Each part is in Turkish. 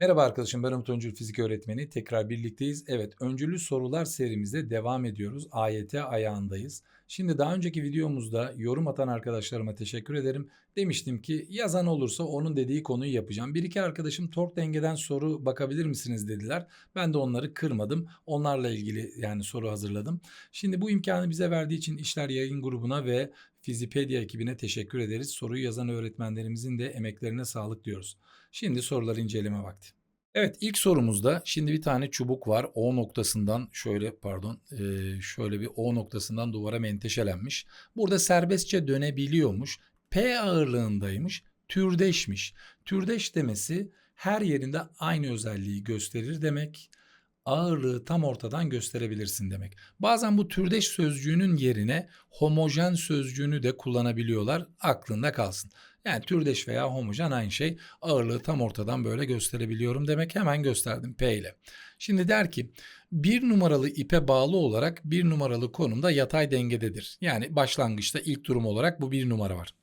Merhaba arkadaşım ben Umut Öncül Fizik Öğretmeni. Tekrar birlikteyiz. Evet öncüllü sorular serimizde devam ediyoruz. AYT ayağındayız. Şimdi daha önceki videomuzda yorum atan arkadaşlarıma teşekkür ederim. Demiştim ki yazan olursa onun dediği konuyu yapacağım. Bir iki arkadaşım tork dengeden soru bakabilir misiniz dediler. Ben de onları kırmadım. Onlarla ilgili yani soru hazırladım. Şimdi bu imkanı bize verdiği için İşler Yayın Grubu'na ve Fizipedia ekibine teşekkür ederiz. Soruyu yazan öğretmenlerimizin de emeklerine sağlık diyoruz. Şimdi soruları inceleme vakti. Evet ilk sorumuzda şimdi bir tane çubuk var. O noktasından şöyle pardon eee, şöyle bir O noktasından duvara menteşelenmiş. Burada serbestçe dönebiliyormuş. P ağırlığındaymış. Türdeşmiş. Türdeş demesi her yerinde aynı özelliği gösterir demek. Ağırlığı tam ortadan gösterebilirsin demek. Bazen bu türdeş sözcüğünün yerine homojen sözcüğünü de kullanabiliyorlar. Aklında kalsın. Yani türdeş veya homojen aynı şey. Ağırlığı tam ortadan böyle gösterebiliyorum demek. Hemen gösterdim P ile. Şimdi der ki bir numaralı ipe bağlı olarak bir numaralı konumda yatay dengededir. Yani başlangıçta ilk durum olarak bu bir numara var.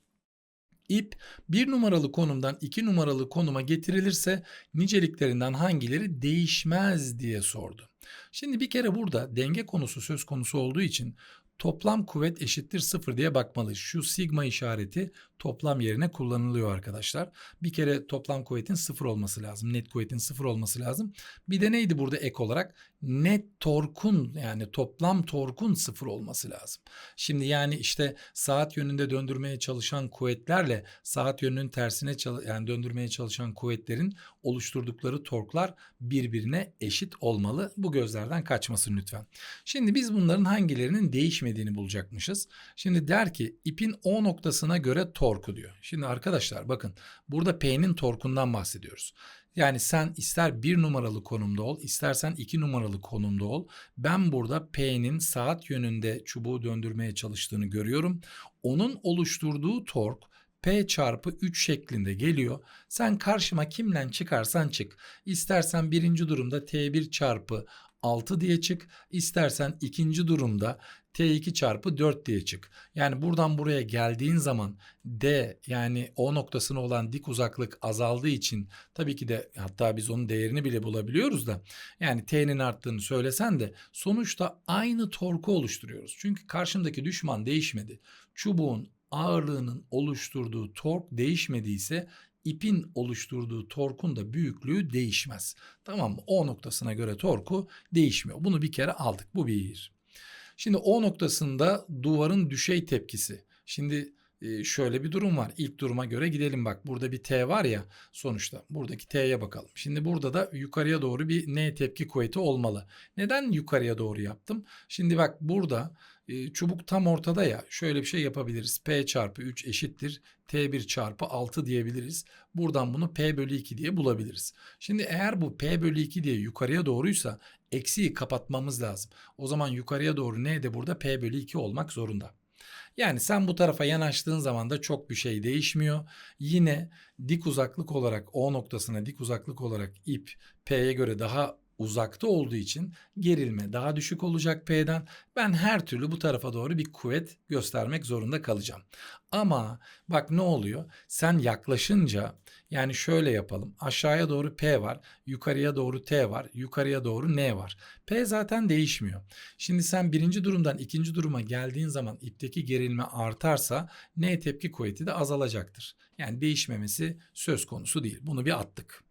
İp bir numaralı konumdan iki numaralı konuma getirilirse niceliklerinden hangileri değişmez diye sordu. Şimdi bir kere burada denge konusu söz konusu olduğu için toplam kuvvet eşittir sıfır diye bakmalıyız. Şu sigma işareti toplam yerine kullanılıyor arkadaşlar. Bir kere toplam kuvvetin sıfır olması lazım. Net kuvvetin sıfır olması lazım. Bir de neydi burada ek olarak? Net torkun yani toplam torkun sıfır olması lazım. Şimdi yani işte saat yönünde döndürmeye çalışan kuvvetlerle saat yönünün tersine yani döndürmeye çalışan kuvvetlerin oluşturdukları torklar birbirine eşit olmalı. Bu gözlerden kaçmasın lütfen. Şimdi biz bunların hangilerinin değişmediğini bulacakmışız. Şimdi der ki ipin O noktasına göre torku diyor. Şimdi arkadaşlar bakın burada P'nin torkundan bahsediyoruz. Yani sen ister bir numaralı konumda ol, istersen iki numaralı konumda ol. Ben burada P'nin saat yönünde çubuğu döndürmeye çalıştığını görüyorum. Onun oluşturduğu tork P çarpı 3 şeklinde geliyor. Sen karşıma kimle çıkarsan çık. İstersen birinci durumda T1 çarpı 6 diye çık. İstersen ikinci durumda T2 çarpı 4 diye çık. Yani buradan buraya geldiğin zaman D yani O noktasına olan dik uzaklık azaldığı için tabii ki de hatta biz onun değerini bile bulabiliyoruz da yani T'nin arttığını söylesen de sonuçta aynı torku oluşturuyoruz. Çünkü karşımdaki düşman değişmedi. Çubuğun ağırlığının oluşturduğu tork değişmediyse ipin oluşturduğu torkun da büyüklüğü değişmez. Tamam mı? O noktasına göre torku değişmiyor. Bunu bir kere aldık. Bu bir. Şimdi O noktasında duvarın düşey tepkisi. Şimdi e, şöyle bir durum var. İlk duruma göre gidelim bak. Burada bir T var ya sonuçta. Buradaki T'ye bakalım. Şimdi burada da yukarıya doğru bir N tepki kuvveti olmalı. Neden yukarıya doğru yaptım? Şimdi bak burada e, çubuk tam ortada ya. Şöyle bir şey yapabiliriz. P çarpı 3 eşittir. T1 çarpı 6 diyebiliriz. Buradan bunu P bölü 2 diye bulabiliriz. Şimdi eğer bu P bölü 2 diye yukarıya doğruysa eksiği kapatmamız lazım. O zaman yukarıya doğru ne de burada P bölü 2 olmak zorunda. Yani sen bu tarafa yanaştığın zaman da çok bir şey değişmiyor. Yine dik uzaklık olarak O noktasına dik uzaklık olarak ip P'ye göre daha uzakta olduğu için gerilme daha düşük olacak P'den. Ben her türlü bu tarafa doğru bir kuvvet göstermek zorunda kalacağım. Ama bak ne oluyor? Sen yaklaşınca yani şöyle yapalım. Aşağıya doğru P var, yukarıya doğru T var, yukarıya doğru N var. P zaten değişmiyor. Şimdi sen birinci durumdan ikinci duruma geldiğin zaman ipteki gerilme artarsa N tepki kuvveti de azalacaktır. Yani değişmemesi söz konusu değil. Bunu bir attık.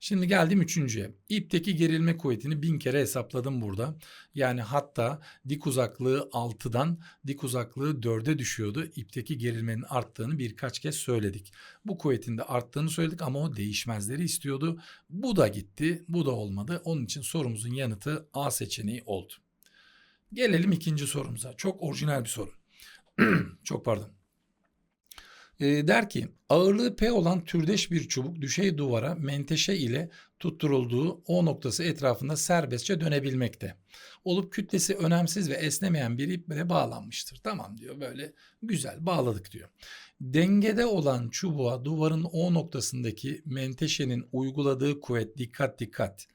Şimdi geldim üçüncüye. İpteki gerilme kuvvetini bin kere hesapladım burada. Yani hatta dik uzaklığı 6'dan dik uzaklığı 4'e düşüyordu. İpteki gerilmenin arttığını birkaç kez söyledik. Bu kuvvetin de arttığını söyledik ama o değişmezleri istiyordu. Bu da gitti, bu da olmadı. Onun için sorumuzun yanıtı A seçeneği oldu. Gelelim ikinci sorumuza. Çok orijinal bir soru. Çok pardon. E, der ki ağırlığı P olan türdeş bir çubuk düşey duvara menteşe ile tutturulduğu O noktası etrafında serbestçe dönebilmekte. Olup kütlesi önemsiz ve esnemeyen bir iple bağlanmıştır. Tamam diyor böyle güzel bağladık diyor. Dengede olan çubuğa duvarın O noktasındaki menteşenin uyguladığı kuvvet dikkat dikkat.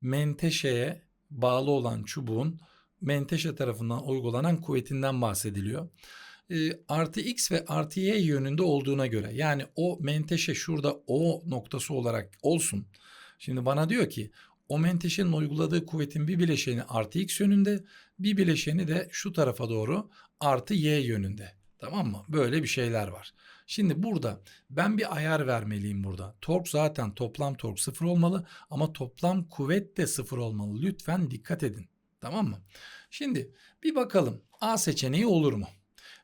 Menteşeye bağlı olan çubuğun menteşe tarafından uygulanan kuvvetinden bahsediliyor e, artı x ve artı y yönünde olduğuna göre yani o menteşe şurada o noktası olarak olsun. Şimdi bana diyor ki o menteşenin uyguladığı kuvvetin bir bileşeni artı x yönünde, bir bileşeni de şu tarafa doğru artı y yönünde. Tamam mı? Böyle bir şeyler var. Şimdi burada ben bir ayar vermeliyim burada. Tork zaten toplam tork sıfır olmalı ama toplam kuvvet de sıfır olmalı. Lütfen dikkat edin. Tamam mı? Şimdi bir bakalım A seçeneği olur mu?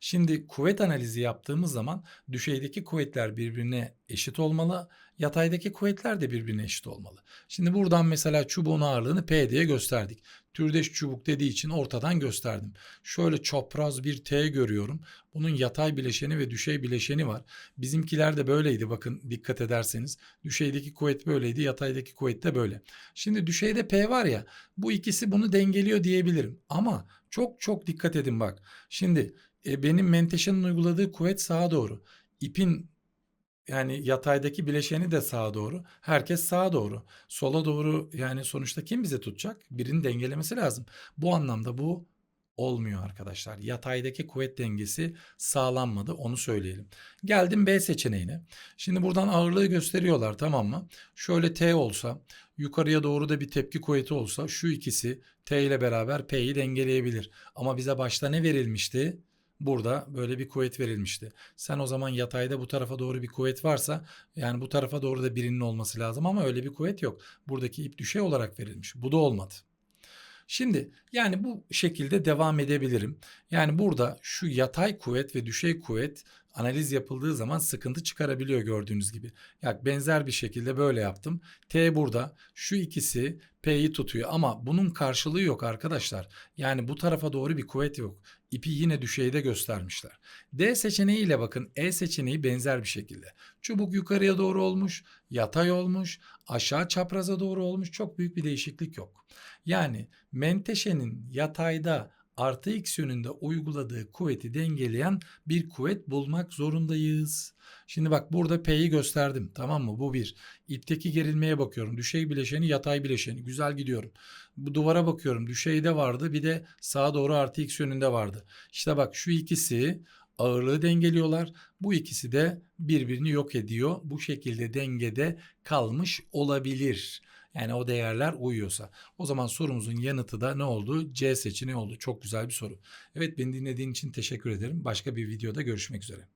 Şimdi kuvvet analizi yaptığımız zaman düşeydeki kuvvetler birbirine eşit olmalı. Yataydaki kuvvetler de birbirine eşit olmalı. Şimdi buradan mesela çubuğun ağırlığını P diye gösterdik. Türdeş çubuk dediği için ortadan gösterdim. Şöyle çapraz bir T görüyorum. Bunun yatay bileşeni ve düşey bileşeni var. Bizimkiler de böyleydi bakın dikkat ederseniz. Düşeydeki kuvvet böyleydi, yataydaki kuvvet de böyle. Şimdi düşeyde P var ya bu ikisi bunu dengeliyor diyebilirim. Ama çok çok dikkat edin bak. Şimdi e, benim menteşenin uyguladığı kuvvet sağa doğru. İpin yani yataydaki bileşeni de sağa doğru. Herkes sağa doğru. Sola doğru yani sonuçta kim bizi tutacak? Birinin dengelemesi lazım. Bu anlamda bu olmuyor arkadaşlar. Yataydaki kuvvet dengesi sağlanmadı onu söyleyelim. Geldim B seçeneğine. Şimdi buradan ağırlığı gösteriyorlar tamam mı? Şöyle T olsa yukarıya doğru da bir tepki kuvveti olsa şu ikisi T ile beraber P'yi dengeleyebilir. Ama bize başta ne verilmişti? Burada böyle bir kuvvet verilmişti. Sen o zaman yatayda bu tarafa doğru bir kuvvet varsa yani bu tarafa doğru da birinin olması lazım ama öyle bir kuvvet yok. Buradaki ip düşey olarak verilmiş. Bu da olmadı. Şimdi yani bu şekilde devam edebilirim. Yani burada şu yatay kuvvet ve düşey kuvvet analiz yapıldığı zaman sıkıntı çıkarabiliyor gördüğünüz gibi. Yani benzer bir şekilde böyle yaptım. T burada şu ikisi P'yi tutuyor ama bunun karşılığı yok arkadaşlar. Yani bu tarafa doğru bir kuvvet yok. İpi yine düşeyde göstermişler. D seçeneğiyle bakın E seçeneği benzer bir şekilde. Çubuk yukarıya doğru olmuş, yatay olmuş, aşağı çapraza doğru olmuş. Çok büyük bir değişiklik yok. Yani menteşenin yatayda artı x yönünde uyguladığı kuvveti dengeleyen bir kuvvet bulmak zorundayız. Şimdi bak burada P'yi gösterdim tamam mı? Bu bir. İpteki gerilmeye bakıyorum. Düşey bileşeni yatay bileşeni. Güzel gidiyorum. Bu duvara bakıyorum. Düşeyde vardı bir de sağa doğru artı x yönünde vardı. İşte bak şu ikisi ağırlığı dengeliyorlar. Bu ikisi de birbirini yok ediyor. Bu şekilde dengede kalmış olabilir. Yani o değerler uyuyorsa. O zaman sorumuzun yanıtı da ne oldu? C seçeneği oldu. Çok güzel bir soru. Evet beni dinlediğin için teşekkür ederim. Başka bir videoda görüşmek üzere.